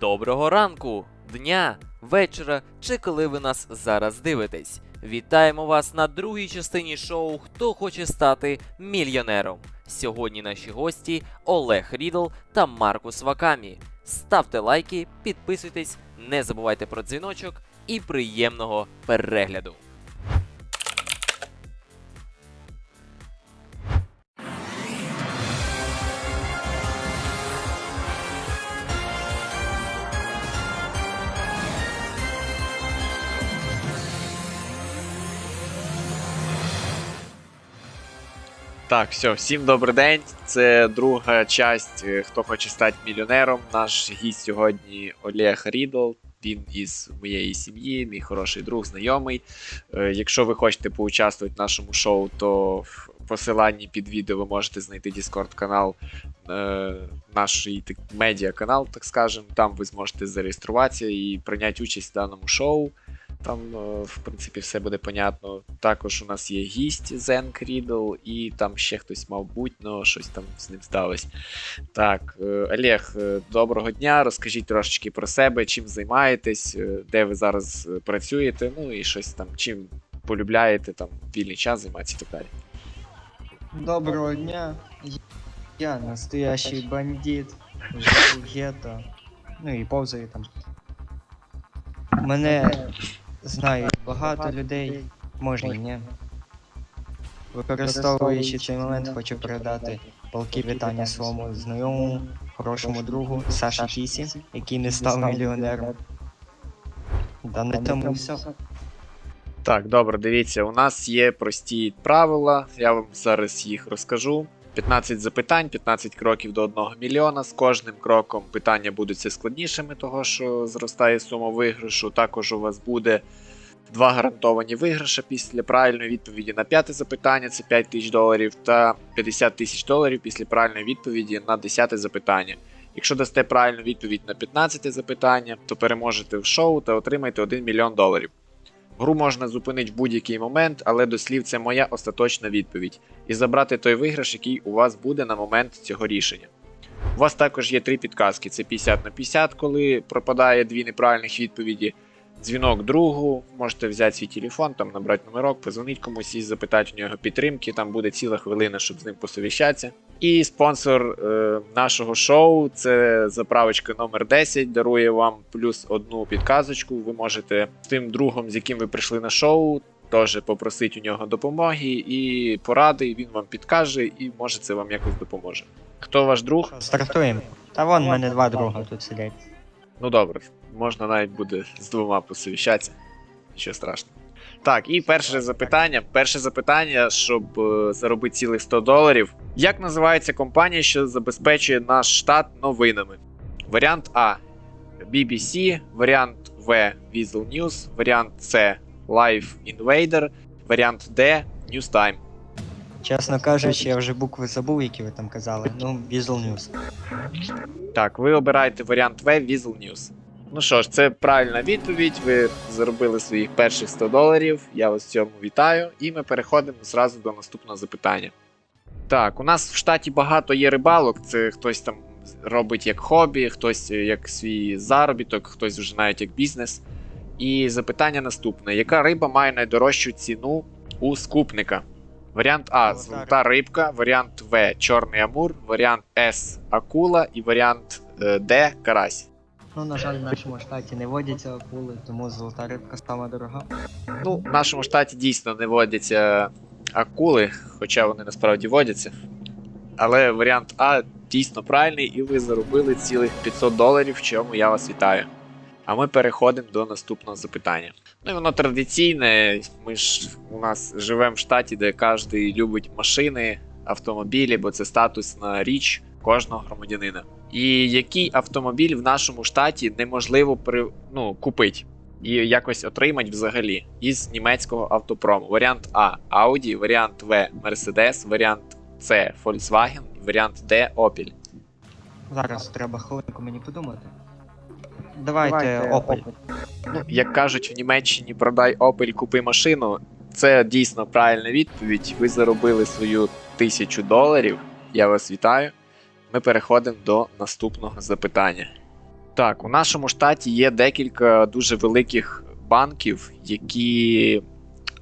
Доброго ранку, дня, вечора чи коли ви нас зараз дивитесь. Вітаємо вас на другій частині шоу Хто хоче стати мільйонером. Сьогодні наші гості Олег Рідл та Маркус Вакамі. Ставте лайки, підписуйтесь, не забувайте про дзвіночок і приємного перегляду. Так, все, всім добрий день. Це друга часть е, Хто хоче стати мільйонером. Наш гість сьогодні Олег Рідл. Він із моєї сім'ї, мій хороший друг, знайомий. Е, Якщо ви хочете поучаствувати в нашому шоу, то в посиланні під відео ви можете знайти Discord канал, е, наш медіа канал, так скажемо. Там ви зможете зареєструватися і прийняти участь в даному шоу. Там, е, в принципі, все буде понятно. Також у нас є гість Зенк Рідл, і там ще хтось мав бути, але щось там з ним сталося. Так, е, Олег, е, доброго дня. Розкажіть трошечки про себе, чим займаєтесь, де ви зараз працюєте, ну і щось там, чим полюбляєте, там, вільний час займатися і так далі. Доброго дня. Я настоящий бандит. Живу в гетто. Ну і повзаю там. Мене знають багато людей, можна і ні. Використовуючи цей момент, хочу передати палки вітання своєму знайомому, хорошому другу Саші Кісі, який не став мільйонером. Да на тому все. Так, добре, дивіться, у нас є прості правила, я вам зараз їх розкажу. 15 запитань, 15 кроків до 1 мільйона. З кожним кроком питання будуть все складнішими, того що зростає сума виграшу. Також у вас буде два гарантовані виграші після правильної відповіді на п'яте запитання, це 5 тисяч доларів, та 50 тисяч доларів після правильної відповіді на 10 запитання. Якщо дасте правильну відповідь на 15 запитання, то переможете в шоу та отримаєте 1 мільйон доларів. Гру можна зупинити в будь-який момент, але до слів це моя остаточна відповідь. І забрати той виграш, який у вас буде на момент цього рішення. У вас також є три підказки: це 50 на 50, коли пропадає дві неправильних відповіді. Дзвінок другу, можете взяти свій телефон, там набрати номерок, позвонити комусь і запитати у нього підтримки. Там буде ціла хвилина, щоб з ним посовіщатися. І спонсор е, нашого шоу це заправочка номер 10 дарує вам плюс одну підказочку. Ви можете з тим другом, з яким ви прийшли на шоу, теж попросити у нього допомоги і поради. Він вам підкаже і може це вам якось допоможе. Хто ваш друг? Стартуємо. Та вон в мене два друга тут сидять. Ну добре, можна навіть буде з двома посовіщатися. Нічого страшного. Так, і перше запитання. Перше запитання, щоб е, заробити цілих 100 доларів. Як називається компанія, що забезпечує наш штат новинами? Варіант А. BBC, варіант В. Weasel News, варіант С. Life Invader, варіант Д. Newstime. Чесно кажучи, я вже букви забув, які ви там казали. Ну, Visual News. Так, ви обираєте варіант В Weasel News. Ну що ж, це правильна відповідь. Ви заробили своїх перших 100 доларів. Я вас в цьому вітаю. І ми переходимо зразу до наступного запитання. Так, у нас в штаті багато є рибалок. Це хтось там робить як хобі, хтось як свій заробіток, хтось вже навіть як бізнес. І запитання наступне: яка риба має найдорожчу ціну у скупника? Варіант А Золота золота рибка, варіант В чорний амур, варіант С акула і варіант е, Д карась. Ну, на жаль, в нашому штаті не водяться акули, тому золота рибка сама дорога. Ну, в нашому штаті дійсно не водяться акули, хоча вони насправді водяться. Але варіант А дійсно правильний, і ви заробили цілих 500 доларів, в чому я вас вітаю. А ми переходимо до наступного запитання. Ну і воно традиційне. Ми ж у нас живемо в штаті, де кожен любить машини, автомобілі, бо це статусна річ кожного громадянина. І який автомобіль в нашому штаті неможливо при, ну, купити? і якось отримати взагалі із німецького автопрому. Варіант А Audi, варіант В Mercedes, варіант С Volkswagen, варіант Д Opel. Зараз треба хвилинку мені подумати. Давайте Opel. Ну, як кажуть в Німеччині, продай Opel, купи машину. Це дійсно правильна відповідь. Ви заробили свою тисячу доларів. Я вас вітаю. Ми переходимо до наступного запитання. Так, у нашому штаті є декілька дуже великих банків, які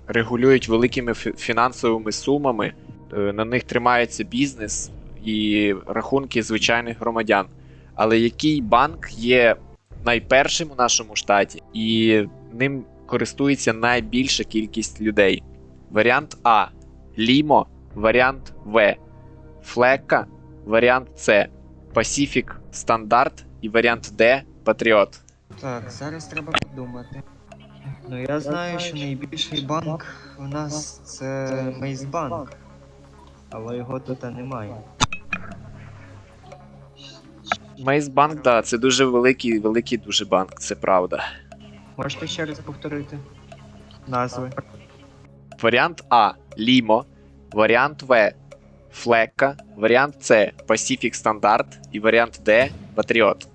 регулюють великими фінансовими сумами. Е, На них тримається бізнес і рахунки звичайних громадян. Але який банк є найпершим у нашому штаті, і ним користується найбільша кількість людей? Варіант А. Лімо, варіант В. Флекка, варіант С. Pacific Стандарт і варіант Д Патріот. Так, зараз треба подумати. Ну я знаю, що найбільший банк у нас це Мейсбанк. Але його тут немає. Мейсбанк, да, це дуже великий, великий дуже банк, це правда. Можете ще раз повторити? Назви. Варіант А Лімо, варіант В Флекка, варіант С Pacific Стандарт і варіант Д Патріот.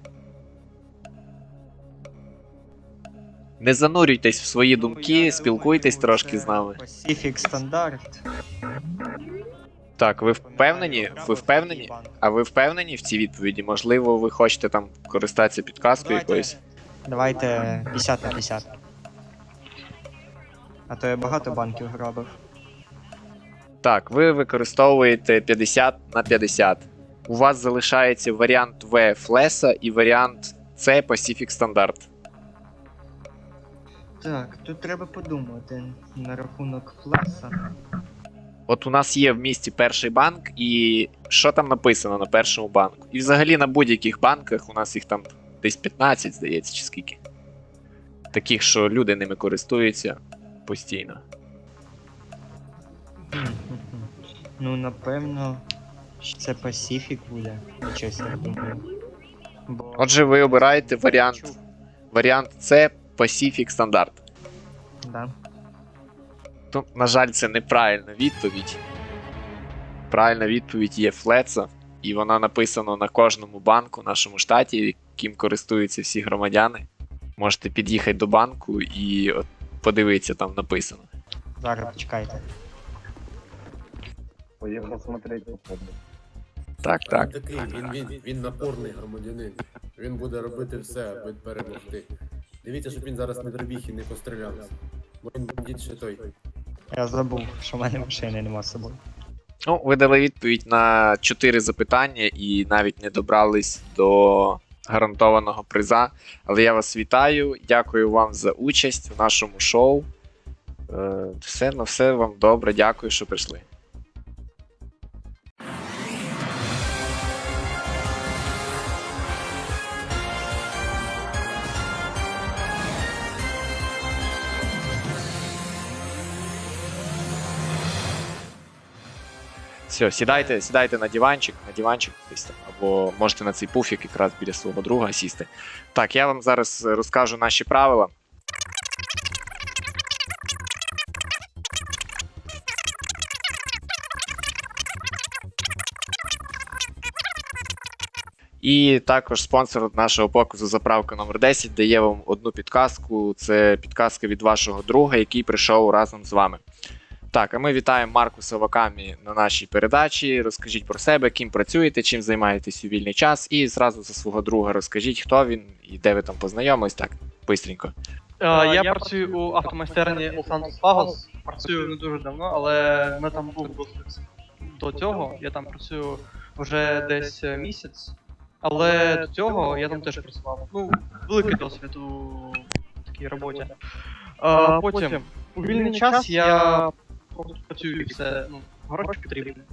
Не занурюйтесь в свої думки, спілкуйтесь трошки з нами. Pacific Стандарт. Так, ви впевнені? Ви впевнені? А ви впевнені в цій відповіді? Можливо, ви хочете там користатися підказкою якоюсь? Давайте 50 на 50. А то я багато банків грабив. Так, ви використовуєте 50 на 50. У вас залишається варіант В Флеса і варіант С Pacific Стандарт. Так, тут треба подумати на рахунок флеса. От у нас є в місті перший банк, і що там написано на першому банку? І взагалі на будь-яких банках у нас їх там десь 15, здається, чи скільки. Таких, що люди ними користуються постійно. Ну, напевно, що це Pacific буде. Нічого я думаю. Бо... Отже, ви обираєте варіант, варіант С Pacific Стандарт. Да. Ну, на жаль, це неправильна відповідь. Правильна відповідь є Флеца, і вона написана на кожному банку в нашому штаті, яким користуються всі громадяни. Можете під'їхати до банку і от подивитися, там написано. Зараз почекайте. Поехал смотреть, походу. Так, так. Він такий, він, він, він напорний громадянин. Він буде робити все, аби перемогти. Дивіться, щоб він зараз не прибіг і не пострілявся. Бо він бандит ще той. Я забув, що в мене машини нема з собою. Ну, ви дали відповідь на 4 запитання і навіть не добрались до гарантованого приза. Але я вас вітаю, дякую вам за участь в нашому шоу. Е, Все на все вам добре, дякую, що прийшли. Все, сідайте, сідайте на диванчик, на диванчик десь там, або можете на цей пуфік якраз біля свого друга сісти. Так, я вам зараз розкажу наші правила. І також спонсор нашого показу заправка номер 10 дає вам одну підказку. Це підказка від вашого друга, який прийшов разом з вами. Так, а ми вітаємо Маркуса Вакамі на нашій передачі. Розкажіть про себе, ким працюєте, чим займаєтесь у вільний час, і зразу за свого друга розкажіть, хто він і де ви там познайомились. Так, бистренько. Е, Я працюю у автомайстерні Лос-Антос Пагос. Працюю не дуже давно, але ми там був досвід до цього. Я там працюю вже десь е, місяць. Але до цього я там теж працював. Ну, великий досвід у такій роботі. А, потім, у вільний час я працюю все, ну, гроші потрібні.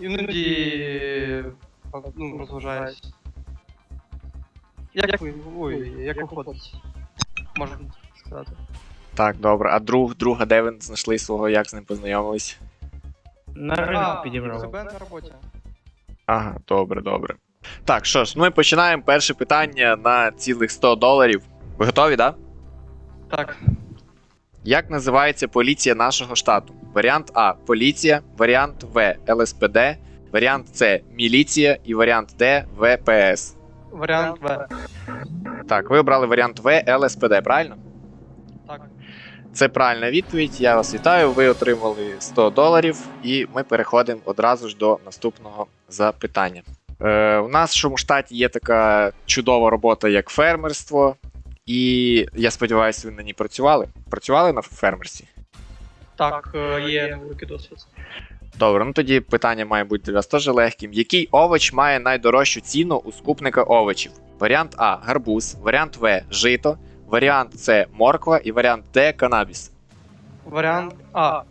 Іноді ну, розважаюсь. Як ви, ой, як виходить, можна сказати. Так, добре. А друг, друга, де ви знайшли свого, як з ним познайомились? На ринок підібрав. Себе на роботі. Ага, добре, добре. Так, що ж, ми починаємо перше питання на цілих 100 доларів. Ви готові, так? Да? Так. Як називається поліція нашого штату? Варіант А поліція, варіант В ЛСПД, варіант С міліція і варіант Д ВПС. Варіант В. Так, ви обрали варіант В ЛСПД, правильно? Так. Це правильна відповідь. Я вас вітаю. Ви отримали 100 доларів, і ми переходимо одразу ж до наступного запитання. Е, у нашому штаті є така чудова робота, як фермерство. І я сподіваюся, ви на ній працювали. Працювали на фермерстві? Так, е, є невеликий досвід. Добре, ну тоді питання має бути для вас теж легким. Який овоч має найдорожчу ціну у скупника овочів? Варіант А гарбуз, варіант В жито, варіант С морква і варіант Д канабіс. Варіант А.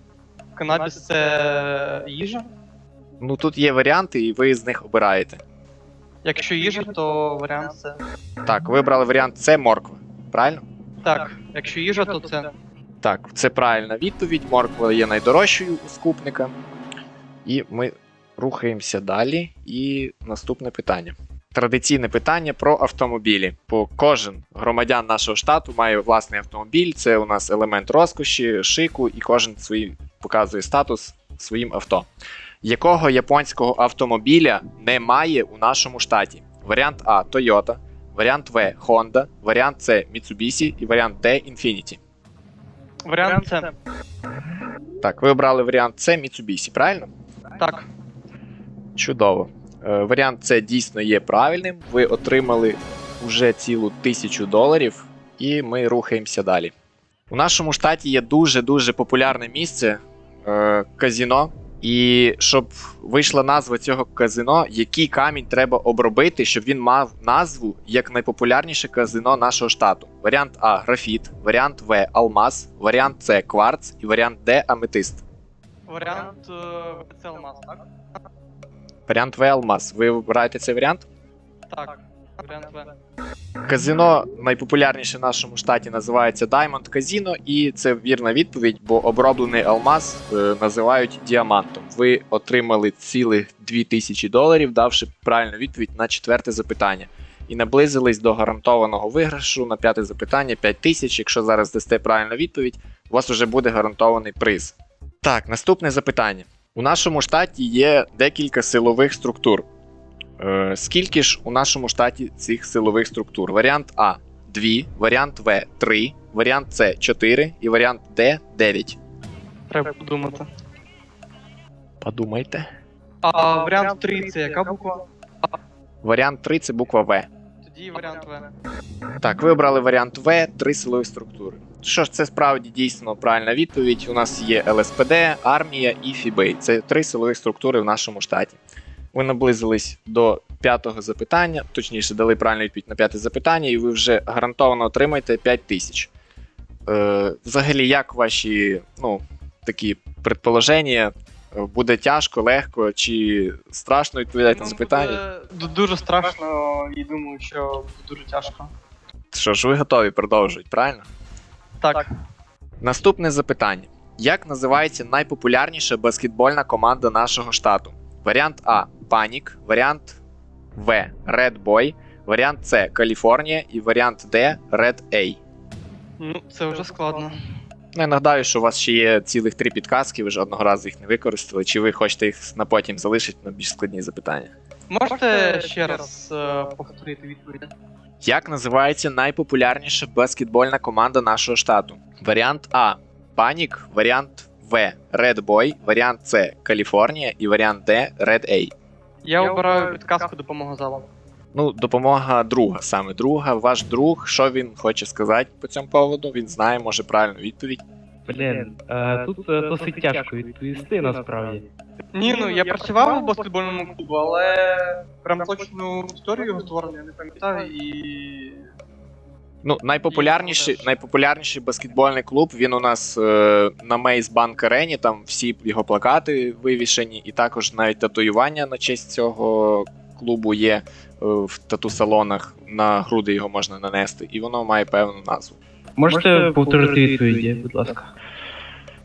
Канабіс це їжа. Ну тут є варіанти, і ви з них обираєте. Якщо їжа, то варіант це. Так, ви обрали варіант С морква. Правильно? Так, якщо їжа, то це. Так, це правильна відповідь. Морква є найдорожчою у скупника. І ми рухаємося далі. І наступне питання. Традиційне питання про автомобілі. Бо кожен громадян нашого штату має власний автомобіль. Це у нас елемент розкоші, шику, і кожен свій показує статус своїм авто. Якого японського автомобіля немає у нашому штаті? Варіант А Toyota, варіант В Honda, варіант С Mitsubishi і варіант Д Infiniti. Варіант це. Так, ви обрали варіант С Mitsubishi, правильно? Так. Чудово. Е, варіант С дійсно є правильним. Ви отримали вже цілу тисячу доларів, і ми рухаємося далі. У нашому штаті є дуже-дуже популярне місце е, казіно. І щоб вийшла назва цього казино, який камінь треба обробити, щоб він мав назву як найпопулярніше казино нашого штату. Варіант А графіт, варіант В алмаз, варіант С кварц і варіант Д аметист. Варіант е, це алмаз, так? Варіант В алмаз. Ви вибираєте цей варіант? Так. Казино найпопулярніше в нашому штаті називається Diamond Casino, і це вірна відповідь, бо оброблений алмаз е, називають діамантом. Ви отримали цілих 2000 доларів, давши правильну відповідь на четверте запитання. І наблизились до гарантованого виграшу на п'яте запитання 5000. Якщо зараз дасте правильну відповідь, у вас вже буде гарантований приз. Так, наступне запитання. У нашому штаті є декілька силових структур. Е, скільки ж у нашому штаті цих силових структур? Варіант А 2, варіант В 3, варіант С 4 і варіант Д 9. Треба подумати. Подумайте. А варіант 3 це яка буква? Варіант 3 це буква В. Тоді варіант В. Так, ви обрали варіант В, три силові структури. Що ж, це справді дійсно правильна відповідь. У нас є ЛСПД, армія і ФІБИ. Це три силові структури в нашому штаті. Ви наблизились до п'ятого запитання, точніше, дали правильну відповідь на п'яте запитання, і ви вже гарантовано отримаєте 5 тисяч. Е, взагалі, як ваші ну, такі предположення? Буде тяжко, легко чи страшно відповідати на Ну, запитання? буде Дуже страшно і думаю, що буде дуже тяжко. Що ж, ви готові продовжувати, правильно? Так. Наступне запитання: як називається найпопулярніша баскетбольна команда нашого штату? Варіант А Панік, варіант В Red Boy, варіант С Каліфорнія і варіант Д Red A. Ну, це вже складно. Ну, я нагадаю, що у вас ще є цілих три підказки, ви ж одного разу їх не використали, чи ви хочете їх на потім залишити на більш складні запитання? Можете ще раз е, повторити відповідь? Як називається найпопулярніша баскетбольна команда нашого штату? Варіант А Панік, варіант В Red Boy, варіант С Каліфорнія і варіант Д Red A. Я обираю підказку допомога залу. Ну, допомога друга, саме друга. Ваш друг, що він хоче сказати по цьому поводу? Він знає, може правильну відповідь. Блін, е, тут е, досить тяжко відповісти насправді. Ні, ну я працював у баскетбольному клубу, але прям точну історію його створення я не пам'ятаю і. Ну, найпопулярніший, найпопулярніший баскетбольний клуб. Він у нас е, на Мейс Банк Арені. Там всі його плакати вивішені, і також навіть татуювання на честь цього клубу є е, в тату-салонах. На груди його можна нанести, і воно має певну назву. Можете повторити відповіді, будь ласка.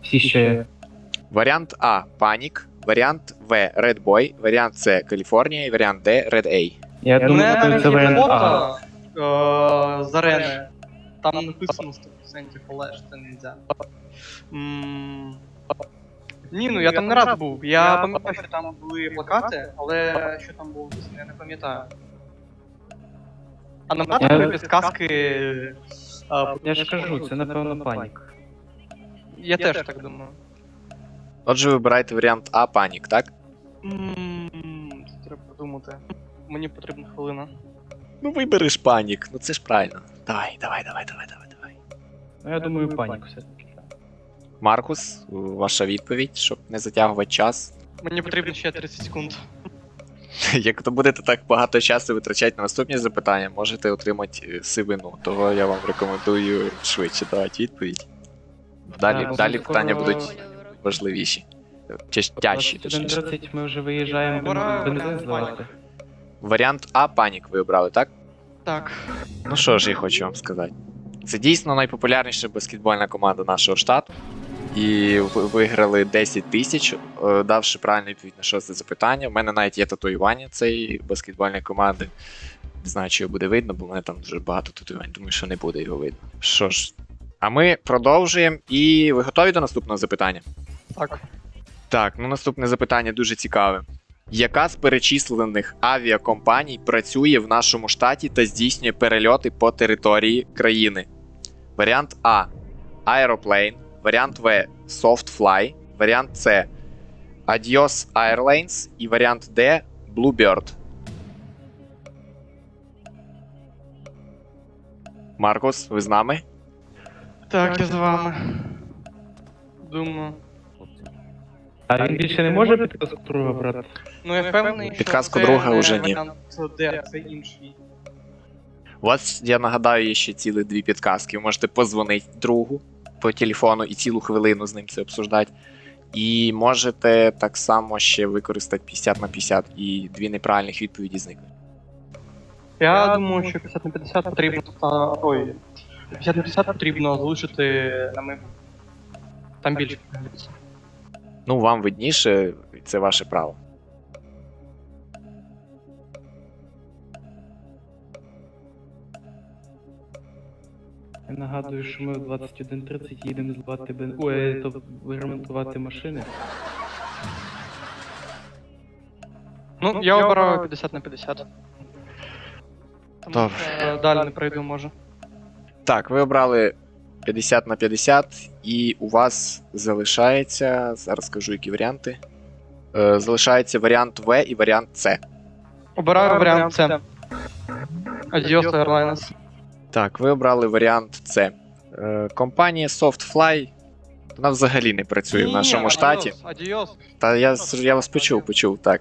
Всі ще. Варіант А Панік, варіант В Red Boy, варіант С Каліфорнія і варіант Д Red A. Я думаю, це варіант А. е, з арени. Там написано 100%, але ж це не можна. М, Ні, ну я там не раз був. Я пам'ятаю, що там були плакати, але що там було написано, я не пам'ятаю. А на Я- мене підказки. е, Я ж кажу, це напевно панік. Я теж так думаю. Отже, вибирайте варіант А Панік, так? М, Це треба подумати. мені потрібна хвилина. Ну вибереш панік, ну це ж правильно. Давай, давай, давай, давай, давай, давай. Ну я думаю, панік все-таки. Маркус, ваша відповідь, щоб не затягувати час. Мені потрібно ще 30 секунд. Як то будете так багато часу витрачати на наступні запитання, можете отримати е, сивину. Того я вам рекомендую швидше давати відповідь. Далі, Так, далі скоро- питання будуть важливіші. Чи тяжчі, точніше. 21.30 ми вже виїжджаємо Пора бензин здавати. Варіант А панік ви обрали, так? Так. Ну що ж я хочу вам сказати. Це дійсно найпопулярніша баскетбольна команда нашого штату. І ви- виграли 10 тисяч, е, давши правильну відповідь на шосте запитання. У мене навіть є татуювання цієї баскетбольної команди. Не знаю, чи його буде видно, бо в мене там дуже багато татуювань. Думаю, що не буде його видно. Що ж, а ми продовжуємо. І ви готові до наступного запитання? Так. Так, ну наступне запитання дуже цікаве. Яка з перечислених авіакомпаній працює в нашому штаті та здійснює перельоти по території країни? Варіант А. Aeroplane. Варіант В. Softfly. Варіант С. Adios Airlines. І варіант Д. Bluebird. Маркус, ви з нами? Так, я з вами. Думаю. А він більше не може підказку друга брати? Ну я впевнений, що Підказку це друга не вже ні. варіант Д, це інший. У вас, я нагадаю, є ще цілих дві підказки. Ви можете позвонити другу по телефону і цілу хвилину з ним це обсуждати. І можете так само ще використати 50 на 50 і дві неправильних відповіді зникнуть. Я думаю, що 50 на 50 потрібно ста- Ой. 50 на 50 потрібно залишити на ми. Там більше. Ну, вам видніше, це ваше право. Я нагадую, що ми в 21.30 їдемо здавати бен... Ой, то ремонтувати машини. Ну, я обираю 50 на 50. Тому Добре. що далі не пройду, може. Так, ви обрали 50 на 50, і у вас залишається. Зараз скажу, які варіанти. Е, залишається варіант В і варіант С. Обираю варіант С. Adios Airlines. Так, ви обрали варіант С. Е, компанія Softfly. Вона взагалі не працює в нашому штаті. Адіос. Та я, я вас почув, почув, так.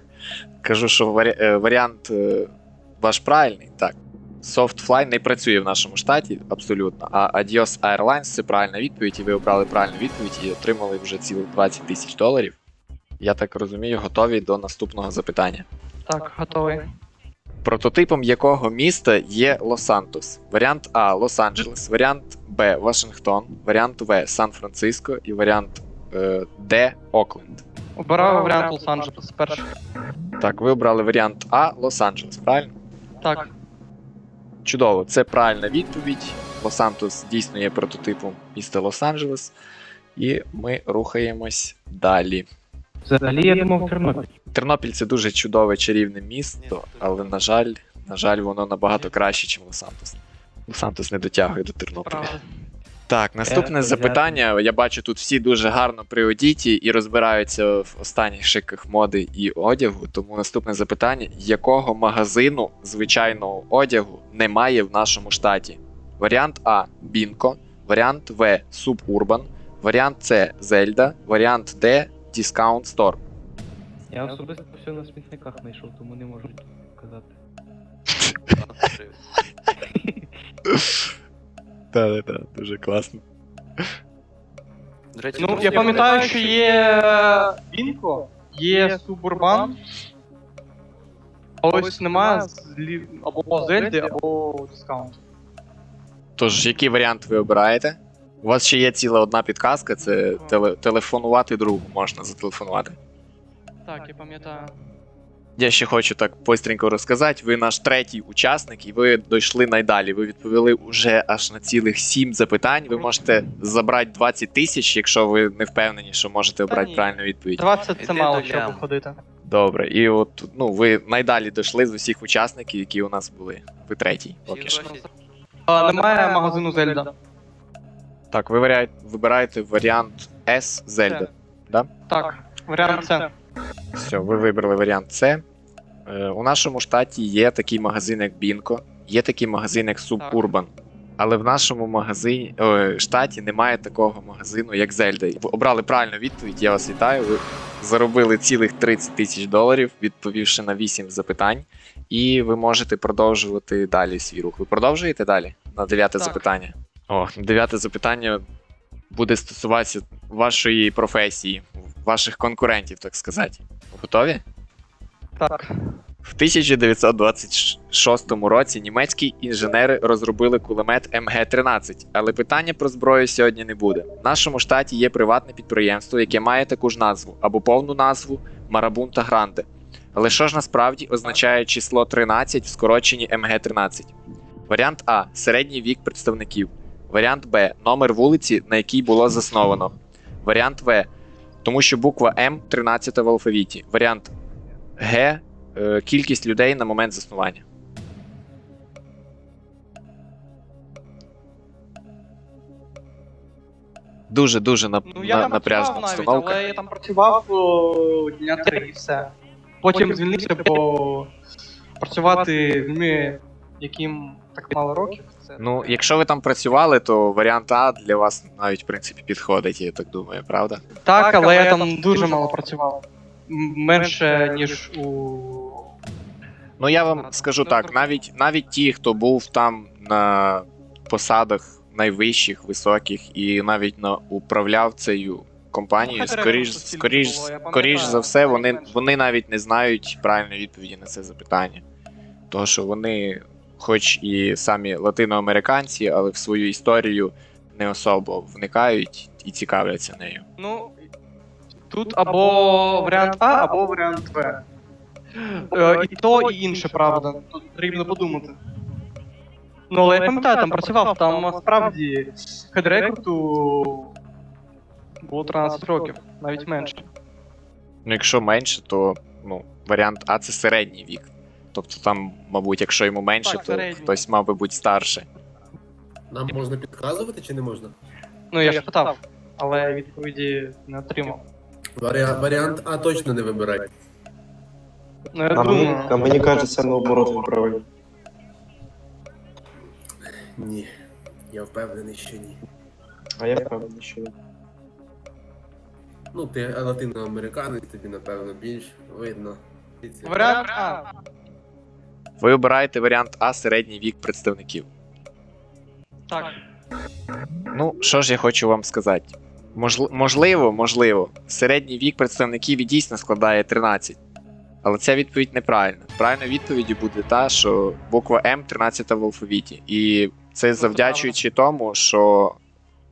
Кажу, що варі... е, варіант е, ваш правильний, так. Softfly не працює в нашому штаті, абсолютно. А Adios Airlines це правильна відповідь, і ви обрали правильну відповідь і отримали вже цілих 20 тисяч доларів. Я так розумію, готові до наступного запитання. Так, готовий. Прототипом якого міста є Лос-Сантос? Варіант А Лос-Анджелес, варіант Б Вашингтон, варіант В Сан-Франциско і варіант е, Д Окленд. Обираю варіант Лос-Анджелес перший. Так, ви обрали варіант А Лос-Анджелес, правильно? Так. Чудово, це правильна відповідь. Лос-Сантос дійсно є прототипом міста Лос-Анджелес. І ми рухаємось далі. Взагалі я думав Тернопіль. Тернопіль це дуже чудове чарівне місто, але, на жаль, на жаль, воно набагато краще, ніж Лос-Сантос. Лос-Сантос не дотягує до Тернополя. Так, наступне запитання. Я бачу, тут всі дуже гарно при одіті і розбираються в останніх шиках моди і одягу. Тому наступне запитання: якого магазину звичайного одягу немає в нашому штаті? Варіант А Бінко, варіант В Субурбан, варіант С Зельда, варіант Д Discount Store. Я особисто все на смітниках знайшов, тому не можу казати. Так, так, дуже класно. До речі, Ну, друзі, я пам'ятаю, що є Бінко, є Субурбан. А ось немає злі- або Зельди, або дискаунт. Тож, який варіант ви обираєте? У вас ще є ціла одна підказка, це теле- телефонувати другу, можна зателефонувати. Так, я пам'ятаю. Я ще хочу так пострінько розказати. Ви наш третій учасник, і ви дійшли найдалі. Ви відповіли уже аж на цілих сім запитань. Ви можете забрати 20 тисяч, якщо ви не впевнені, що можете обрати ні. правильну відповідь. 20 це Іди мало, до щоб лям. виходити. Добре, і от ну ви найдалі дійшли з усіх учасників, які у нас були. Ви третій. Поки що. А, немає магазину Зельда. Так, ви варіаєте- вибираєте варіант S Зельда. Так, варіант С. Все, ви вибрали варіант С. Е, У нашому штаті є такий магазин, як Бінко, є такий магазин, як Suburban. Але в нашому магазині о, штаті немає такого магазину, як Зельда. Ви обрали правильну відповідь. Я вас вітаю. Ви заробили цілих 30 тисяч доларів, відповівши на 8 запитань. І ви можете продовжувати далі свій рух. Ви продовжуєте далі? На дев'яте запитання. О, дев'яте запитання буде стосуватися вашої професії, ваших конкурентів, так сказати. Готові? Так. В 1926 році німецькі інженери розробили кулемет МГ-13, але питання про зброю сьогодні не буде. В нашому штаті є приватне підприємство, яке має таку ж назву або повну назву Марабунта Гранде. Але що ж насправді означає число 13 в скороченні МГ-13? Варіант А середній вік представників. Варіант Б номер вулиці, на якій було засновано. Варіант В. Тому що буква М 13 в алфавіті. Варіант Г е, кількість людей на момент заснування. Дуже дуже нап... Ну я на- там напряжна працював навіть, обстановка. але я там працював о, дня три і все. Потім звільнився, бо працювати людьми, яким так мало років, це. Ну, якщо ви там працювали, то варіант А для вас навіть в принципі підходить, я так думаю, правда? Так, але я там дуже мало працював. Менше, ніж у. Ну я вам скажу так, навіть навіть ті, хто був там на посадах найвищих, високих, і навіть на управляв цією компанією, скоріш, скоріш, скоріш за все, вони, вони навіть не знають правильної відповіді на це запитання. Тому що вони, хоч і самі латиноамериканці, але в свою історію не особо вникають і цікавляться нею. Ну. Тут або варіант А, або варіант Б. Е, І то, і інше, правда. Тут потрібно подумати. Ну, але я пам'ятаю, там працював, там справді хедрекруту було 13 років, навіть менше. Ну, якщо менше, то ну, варіант А це середній вік. Тобто там, мабуть, якщо йому менше, Так, то середній. хтось мав би бути старше. Нам можна підказувати чи не можна? Ну, я ж питав, але відповіді не отримав. Варіа- варіант А точно не вибирай. Ну, я А мені, думаю. а мені кажеться, наоборот, правий. Ні. Я впевнений, що ні. А я впевнений, що ні. Ну, ти латиноамериканець, тобі напевно більш видно. Варіант А. Ви обираєте варіант А середній вік представників. Так. Ну, що ж я хочу вам сказати? Можли- можливо, можливо, середній вік представників і дійсно складає 13. Але ця відповідь неправильна. Правильною відповіддю буде та, що буква М 13 в алфавіті. І це завдячуючи тому, що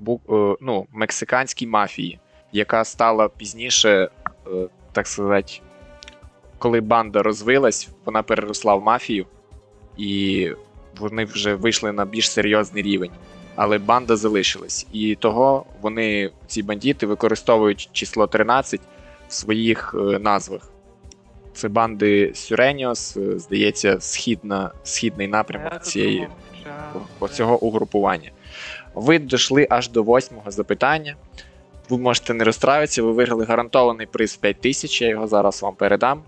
е, ну, мексиканській мафії, яка стала пізніше, е, так сказати, коли банда розвилась, вона переросла в мафію, і вони вже вийшли на більш серйозний рівень але банда залишилась. І того вони, ці бандити, використовують число 13 в своїх е, назвах. Це банди Сюреніос, е, здається, східна, східний напрямок цієї оцього угрупування. Ви дійшли аж до восьмого запитання. Ви можете не розстраюватися, ви виграли гарантований приз 5 тисяч, я його зараз вам передам.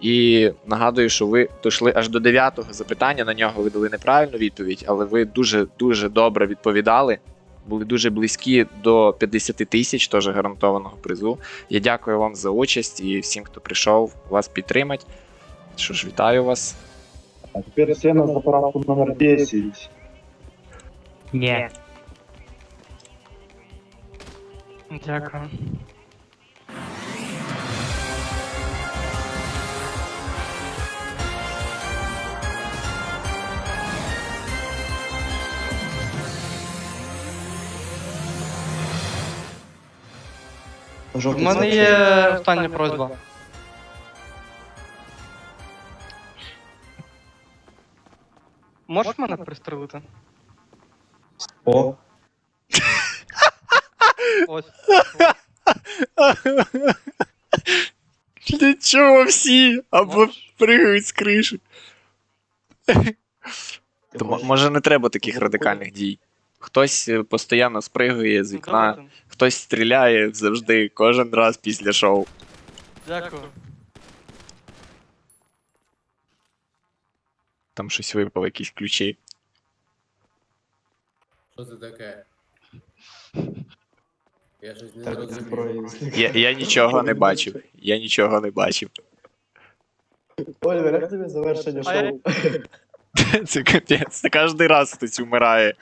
І нагадую, що ви дійшли аж до дев'ятого запитання. На нього ви дали неправильну відповідь, але ви дуже дуже добре відповідали. Були дуже близькі до 50 тисяч, теж гарантованого призу. Я дякую вам за участь і всім, хто прийшов вас підтримати. Що ж, вітаю вас. А теперь сцена за поправку номер 10. Ні. Дякую. У Жовтий мене є остання просьба. Можеш мене пристрелити? О, Ось. Для чого всі? Або Можеш? пригають з криші. ти То, м- може не треба таких радикальних дій. Хтось е, постійно спригує з вікна, Добре. хтось стріляє завжди, кожен раз після шоу. Дякую. там щось випало, якісь ключі. Що це таке? Я щось не Так, зрозумів. Я, я нічого не бачив. Я нічого не бачив. Ольвер, як тобі завершення А я- шоу? Це капець. Це кожен раз хтось вмирає.